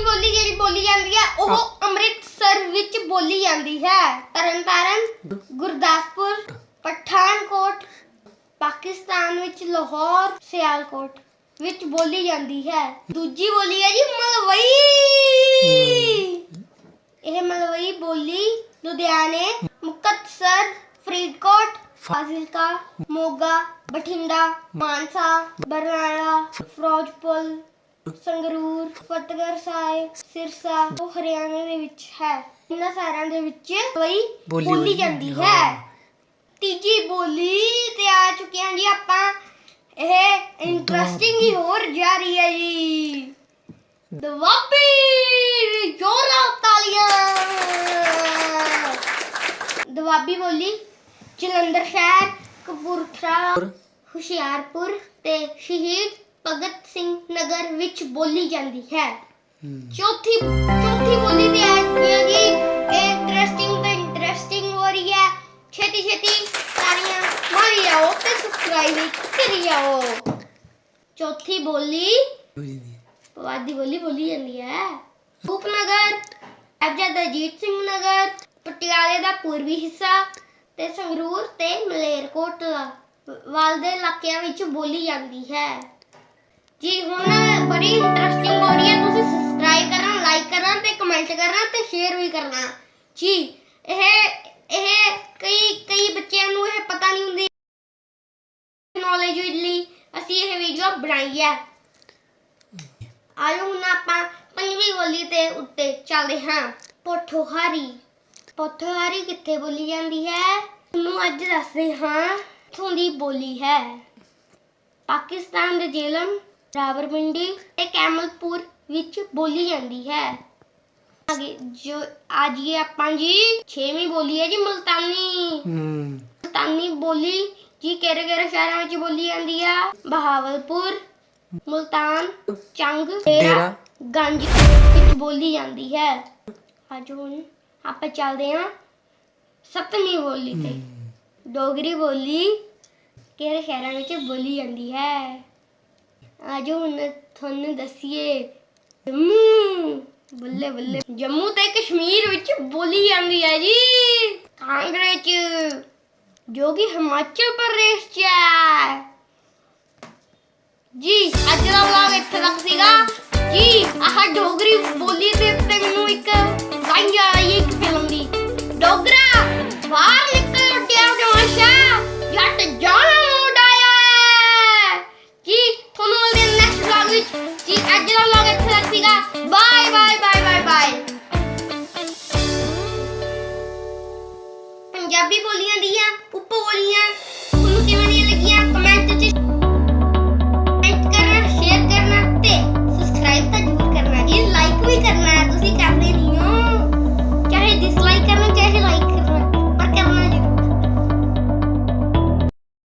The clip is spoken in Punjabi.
ਬੋਲੀ ਜਾਂਦੀ ਹੈ ਉਹ ਅੰਮ੍ਰਿਤਸਰ ਵਿੱਚ ਬੋਲੀ ਜਾਂਦੀ ਹੈ। ਤਰਨਤਾਰਨ ਗੁਰਦਾਸਪੁਰ ਪਠਾਨਕੋਟ ਪਾਕਿਸਤਾਨ ਵਿੱਚ ਲਾਹੌਰ ਸਿਆਲਕੋਟ ਵਿੱਚ ਬੋਲੀ ਜਾਂਦੀ ਹੈ। ਦੂਜੀ ਬੋਲੀ ਹੈ ਜੀ ਮਲਵਈ। ਇਹ ਮਲਵਈ ਬੋਲੀ ਲੁਧਿਆਣੇ ਮੁਕਤਸਰ ਫਰੀਦਕੋਟ ਫਾਜ਼ਿਲਕਾ ਮੋਗਾ ਬਠਿੰਡਾ ਮਾਨਸਾ ਬਰਨਾਲਾ ਫਿਰੋਜ਼ਪੁਰ ਸੰਗਰੂਰ ਫਤਿਹਗੜ੍ਹ ਸਾਹਿਬ ਸਿਰਸਾ ਉਹ ਹਰਿਆਣਾ ਦੇ ਵਿੱਚ ਹੈ। ਇਹਨਾਂ ਸਾਰਿਆਂ ਦੇ ਵਿੱਚ ਮਲਵਈ ਬੋਲੀ ਜਾਂਦੀ ਹੈ। ਤੀਜੀ ਬੋਲੀ ਤੇ ਆ ਚੁੱਕੇ ਹਾਂ ਜੀ ਆਪਾਂ। ਇਹ ਇੰਟਰਸਟਿੰਗ ਹੀ ਹੋਰ ਜਾ ਰਹੀ ਹੈ ਜੀ। ਦੁਆਬੀ ਜੋਰਾਂ ਤਾਲੀਆਂ। ਦੁਆਬੀ ਬੋਲੀ ਜਲੰਧਰ ਸ਼ਹਿਰ ਕਪੂਰਥਲਾ ਹੁਸ਼ਿਆਰਪੁਰ ਤੇ ਸ਼ਹੀਦ ਭਗਤ ਸਿੰਘ ਨਗਰ ਵਿੱਚ ਬੋਲੀ ਜਾਂਦੀ ਹੈ। ਚੌਥੀ ਚੌਥੀ ਬੋਲੀ ਤੇ ਆ ਹੈ ਜੀ। ਇੰਟਰਸਟਿੰਗ ਤੇ ਇੰਟਰਸਟਿੰਗ ਹੋ ਰਹੀ ਹੈ। ਛੇਤੀ ਛੇਤੀ ਤਾੜੀਆਂ ਮਾਰੀ ਜਾਓ ਤੇ ਸਬਸਕ੍ਰਾਈਬ ਕਰੀ ਜਾਓ। ਚੌਥੀ ਬੋਲੀ ਪਵਾਦੀ ਬੋਲੀ ਬੋਲੀ ਜਾਂਦੀ ਹੈ। ਰੂਪਨਗਰ ਅਬਜਦ ਅਜੀਤ ਸਿੰਘ ਨਗਰ ਪਟਿਆਲੇ ਦਾ ਪੂਰਬੀ ਹਿੱਸਾ ਤੇ ਸੰਗਰੂਰ ਤੇ ਮਲੇਰਕੋਟਲਾ ਵੱਲ ਦੇ ਇਲਾਕਿਆਂ ਵਿੱਚ ਬੋਲੀ ਜਾਂਦੀ ਹੈ। ਜੀ, ਹੁਣ ਬੜੀ ਇੰਟਰਸਟਿੰਗ ਹੋ ਰਹੀ ਹੈ ਤੁਸੀਂ ਸਬਸਕ੍ਰਾਈਬ ਕਰਨਾ ਲਾਈਕ ਕਰਨਾ ਤੇ ਕਮੈਂਟ ਕਰਨਾ ਤੇ ਸ਼ੇਅਰ ਵੀ ਕਰਨਾ। ਜੀ, ਇਹ ਇਹ ਕਈ ਕਈ ਬੱਚਿਆਂ ਨੂੰ ਇਹ ਪਤਾ ਨਹੀਂ ਹੁੰਦੀ। ਨੌਲੇਜ ਲਈ ਅਸੀਂ ਇਹ ਵੀਡੀਓ ਬਣਾਈ ਹੈ ਆਜੋ ਹੁਣ ਆਪਾਂ ਪੰਜਵੀਂ ਬੋਲੀ ਤੇ ਉੱਤੇ ਚੱਲਦੇ ਹਾਂ। ਪੋਠੋਹਾਰੀ। ਪੋਠੋਹਾਰੀ ਕਿੱਥੇ ਬੋਲੀ ਜਾਂਦੀ ਹੈ? ਤੁਹਾਨੂੰ ਅੱਜ ਦੱਸਦੇ ਹਾਂ ਇੱਥੋਂ ਦੀ ਬੋਲੀ ਹੈ। ਪਾਕਿਸਤਾਨ ਦੇ ਜੇਲਮ ਰਾਵਲਪਿੰਡੀ ਤੇ ਕੈਮਲਪੁਰ ਵਿੱਚ ਬੋਲੀ ਜਾਂਦੀ ਹੈ। ਅੱਗੇ ਜੋ ਅੱਜ ਇਹ ਆਪਾਂ ਜੀ 6ਵੀਂ ਬੋਲੀ ਹੈ ਜੀ ਮਲਤਾਨੀ। ਹਮ, ਮੁਲਤਾਨੀ ਬੋਲੀ ਜੀ ਕਿਹੜੇ ਕਿਹੜੇ ਸ਼ਹਿਰਾਂ ਵਿੱਚ ਬੋਲੀ ਜਾਂਦੀ ਆ? ਬਹਾਵਲਪੁਰ ਮੁਲਤਾਨ ਚੰਗ ਡੇਰਾ। ਗੰਜ ਵਿੱਚ ਬੋਲੀ ਜਾਂਦੀ ਹੈ। ਅੱਜ ਹੁਣ ਆਪਾਂ ਚੱਲਦੇ ਹਾਂ ਸੱਤਵੀਂ ਬੋਲੀ ਤੇ। ਡੋਗਰੀ ਬੋਲੀ ਕਿਹੜੇ ਸ਼ਹਿਰਾਂ ਵਿੱਚ ਬੋਲੀ ਜਾਂਦੀ ਹੈ? ਅੱਜ ਹੁਣ ਤੁਹਾਨੂੰ ਦੱਸੀਏ। ਜੰਮੂ, ਬੱਲੇ ਬੱਲੇ। ਜੰਮੂ ਤੇ ਕਸ਼ਮੀਰ ਵਿੱਚ ਬੋਲੀ ਜਾਂਦੀ ਹੈ ਜੀ। ਕਾਂਗੜੇ ਚ ਜੋ ਕਿ ਹਿਮਾਚਲ ਪ੍ਰਦੇਸ਼ ਚ ਹੈ ਜੀ, ਅੱਜ ਦਾ ਵਲੌਗ ਇੱਥੇ ਤੱਕ ਸੀਗਾ। ਜੀ, ਆਹ ਡੋਗਰੀ ਬੋਲੀ ਦੇ ਪੰਜਾਬੀ ਬੋਲੀਆਂ ਦੀਆਂ ਉਪ ਬੋਲੀਆਂ ਤੁਹਾਨੂੰ ਕਿਵੇਂ ਦੀਆਂ ਲੱਗੀਆਂ?